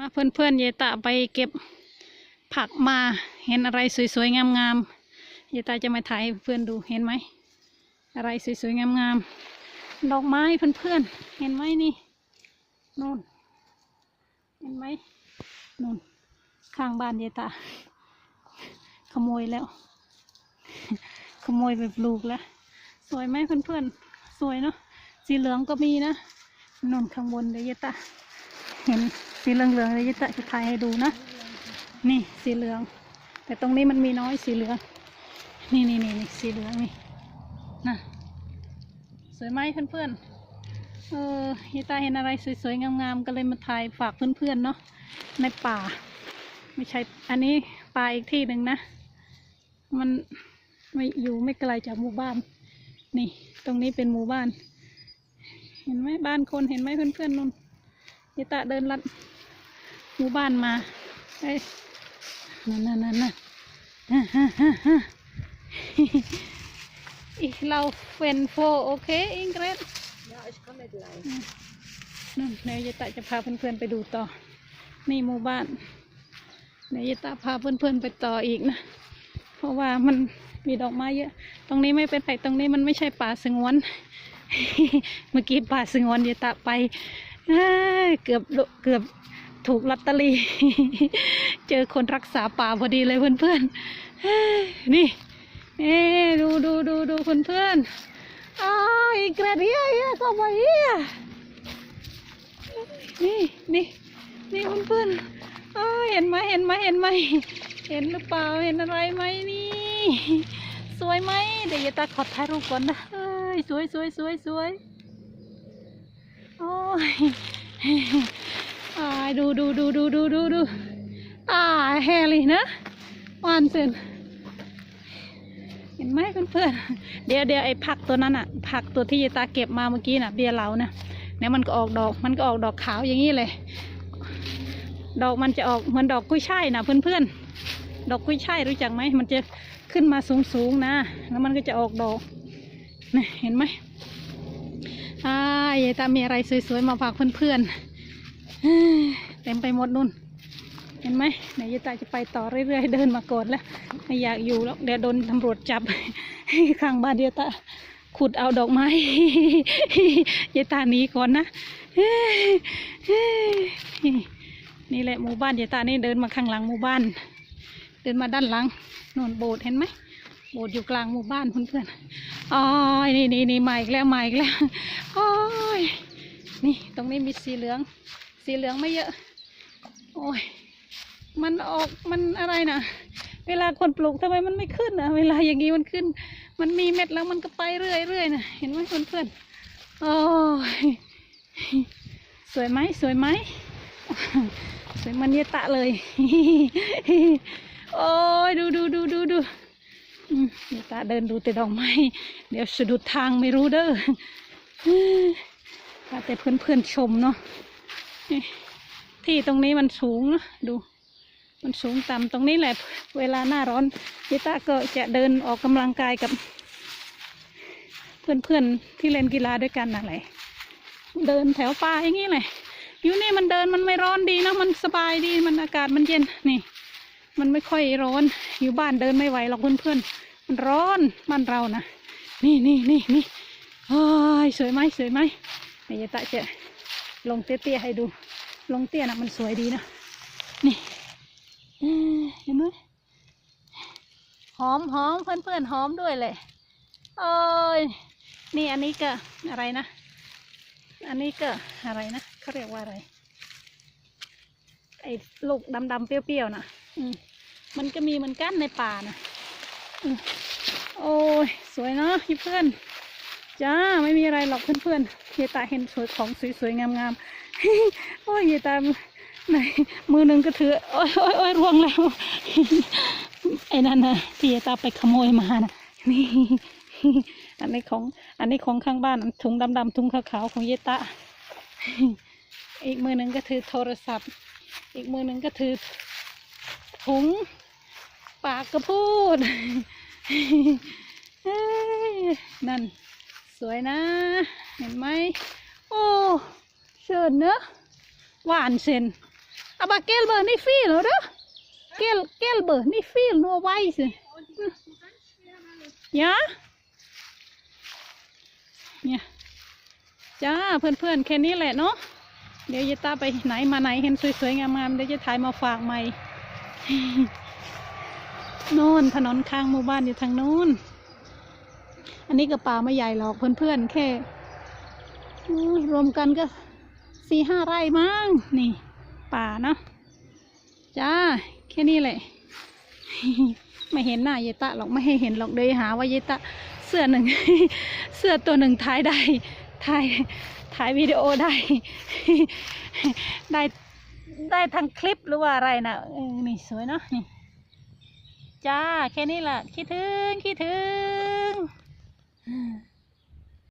มาเพื่อนๆเยตาไปเก็บผักมาเห็นอะไรสวยๆงามๆเยตาจะมาถ่ายเพื่อนดูเห็นไหมอะไรสวยๆงามๆดอกไม้เพื่อนๆเห็นไหมนี่นู่นเห็นไหมนู่นข้างบ้านเยตาขโมยแล้ว ขโมยไปปลูกแล้ว สวยไหมเพื่อนๆสวยเนาะสีเหลืองก็มีนะนู่นข้างบนเดี๋ยวเยตา เห็นสีเหลืองเลืองๆเลยจะจะถ่ายให้ดูนะ นี่สีเหลือง แต่ตรงนี้มันมีน้อยสีเหลือง นี่นี่นี่นี่สีเหลืองนี่นะสวยไหมเพื่อนๆ เออยีตาเห็นอะไรสวยๆงามๆก็เลยมาถ่ายฝากเพื่อนๆเนาะในป่า ไม่ใช่อันนี้ป่าอีกที่หนึ่งนะ มันไม่อยู่ไม่ไกลจากหมู่บ้าน นี่ ตรงนี้เป็นหมู่บ้าน เห็นไหมบ้านคนเห็นไหมเพื่อนๆนุ่น ยิตะเดินลัดหมู่บ้านมาเอ้ยนั่นนั่นนั่นนั่นฮ่าฮ่าฮ่าอีเราเฟนโฟโอเคอิงเกรดนั่นเดี๋ยยิตะจะพาเพื่อนๆไปดูต่อ นี่หมู่บ้านเดี๋ยยิตะพาเพื่อนๆไปต่ออีกนะ เพราะว่ามันมีดอกไม้เยอะ ตรงนี้ไม่เป็นไรตรงนี้มันไม่ใช่ป่าสงวน เมื่อกี้ป่าสงวนยิตะไป เกือบเกือบถูกลอตเตอรี่ เจอคนรักษาป่าพอดีเลยเพื่อนๆ นี่ เอ้ยดูดูดูดูเพื่อนๆอ้าอีกระเดียเฮียก็มาเฮียนี่นี่นี่เพื่อนๆอ้เห็นไหมเห็นไหมเห็นไหมเห็นหรือเปล่าเห็นอะไรไหมนี่ สวยไหมเดี๋ยวย่าตาขอถ่ายรูปก่อนนะเอ้ยสวยสวยสวยสวย โอ้ยอายดูดูดูดูดูดูดูอ่าแฮร์รี่นะวานเซนเห็นไหมเพื่อนๆเดี๋ยวเดี๋ยวไอ้ผักตัวนั้นอะผักตัวที่ยายตาเก็บมาเมื่อกี้น่ะเบียร์เหลานะเนี่ยมันก็ออกดอกมันก็ออกดอกขาวอย่างนี้เลย ดอกมันจะออกเหมือนดอกกุ้ยช่ายนะเพื่อนๆ ดอกกุ้ยช่ายรู้จักไหมมันจะขึ้นมาสูงๆนะ แล้วมันก็จะออกดอกนี่เห็นไหม อ่ายายตามีอะไรสวยๆมาฝากเพื่อนๆเต็มไปหมดนุ่น เห็นไหมเดี๋ยายตาจะไปต่อเรื่อยๆเดินมาก่อนแล้วไม่อยากอยู่แล้วเดี๋ยวโดนตำรวจจับข้างบ้านเยตาขุดเอาดอกไม้ยายตาหนีก่อนนะนี่แหละหมู่บ้านยายตานี่เดินมาข้างหลังหมู่บ้าน เดินมาด้านหลังนนโบสถ์เห็นไหม โบสถ์อยู่กลางหมู่บ้านเพื่อนๆอ๋อนี่นี่นี่มาอีกแล้วมาอีกแล้วโอ้ยนี่ตรงนี้มีสีเหลือง สีเหลืองไม่เยอะ โอ้ย มันออกมันอะไรนะเวลาคนปลูกทำไมมันไม่ขึ้นอะเวลาอย่างนี้มันขึ้น มันมีเม็ดแล้วมันก็ไปเรื่อยเรื่อยนะเห็นไหมเพื่อนเพื่อนๆโอ้ยสวยไหมสวยไหมสวยมันเยตะเลย โอ้ยดูดูดูดูาเดินดูแต่ดอกไม้เดี๋ยวสะดุดทางไม่รู้เด้อแต่เพื่อนๆชมเนาะที่ตรงนี้มันสูงนะดู มันสูงต่ำตรงนี้แหละ เวลาหน้าร้อนยิตาก็จะเดินออกกำลังกายกับ เพื่อนๆที่เล่นกีฬาด้วยกันน่ะแหละเดินแถวป่าอย่างนี้แหละอยู่นี่มันเดินมันไม่ร้อนดีนะมันสบายดีมันอากาศมันเย็นนี่ มันไม่ค่อยร้อนอยู่บ้านเดินไม่ไหวหรอกเพื่อนๆ มันร้อนบ้านเรานะนี่นี่นี่นี่โอ้ยสวยไหมสวยไหมเดี๋ยยายตะจะลงเตี้ยๆให้ดู ลงเตี้ยนะมันสวยดีนะนี่เอ้ยเห็นไหมหอมหอมเพื่อนๆหอมด้วยเลยโอ้ยนี่อันนี้ก็อะไรนะ อันนี้ก็อะไรนะเขาเรียกว่าอะไรไอ้ลูกดำๆเปรี้ยวๆนะอืมมันก็มีเหมือนกันในป่านะ โอ้ยสวยเนาะเพื่อนจ้าไม่มีอะไรหรอกเพื่อนๆเยายตาเห็นสวยของสวยๆงามๆโอ้ยเยายตาไหนมือหนึ่งก็ถือโอ้ยโอ้ยโอ้ยร่วงแล้วไอ้นั่นนะที่เยายตาไปขโมยมานะนี่อันนี้ของอันนี้ของข้างบ้านถุงดำๆถุงขาวๆของเยตาอีกมือหนึ่งก็ถือโทรศัพท์ อีกมือหนึ่งก็ถือถุง ปากก็พูด นั่น สวยนะ เห็นไหม โอ้เชิญเนอะหวานเซน Aber gelber nicht viel, oder? Gel gelber nicht viel, nur weiß. Ja? เนี่ยจ้าเพื่อนๆแค่นี้แหละเนาะเดี๋ยวยายตาไปไหนมาไหนเห็นสวยๆงามๆเดี๋ยวจะถ่ายมาฝากใหม่ โน่นถนนข้างหมู่บ้านอยู่ทางโน้น อันนี้ก็ป่าไม่ใหญ่หรอกเพื่อนๆแค่รวมกันก็สี่ห้าไร่มั้งนี่ ป่าเนาะจ้า แค่นี้แหละ ไม่เห็นหน้ายายตะหรอกไม่ให้เห็นหรอกเดี๋ยหาว่ายายตะเสื้อหนึ่ง เสื้อตัวหนึ่งถ่ายได้ถ่ายถ่ายวิดีโอได้ ได้ได้ทั้งคลิปหรือว่าอะไรนะนี่สวยเนาะนี่ จ้า แค่นี้แหละคิดถึง คิดถึง